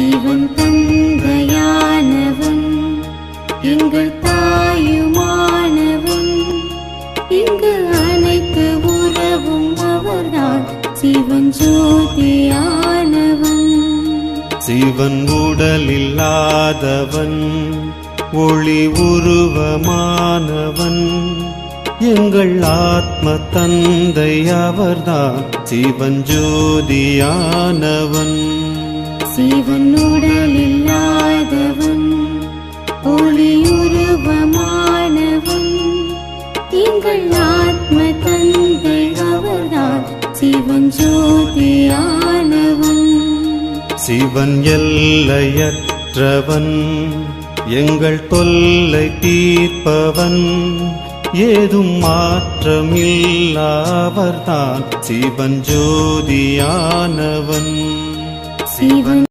சிவன் தந்தையானவன் எங்கள் தாயுமானவன். இங்கு அனைத்து உறவும் அவர்தான் சிவன் ஜோதியானவன். சிவன் உடலில்லாதவன் ஒளி உருவமானவன். எங்கள் ஆத்ம தந்தை அவர்தான் சிவன் ஜோதியானவன். சிவன் உடலில்லாதவன் ஒளியுருவமானவன். எங்கள் ஆத்ம தந்தை அவர்தான் சிவன் ஜோதியானவன். சிவன் எல்லையற்றவன் எங்கள் தொல்லை தீர்ப்பவன். ஏதும் மாற்றமில்லாவர்தான் சிவன் ஜோதியானவன். சிவன்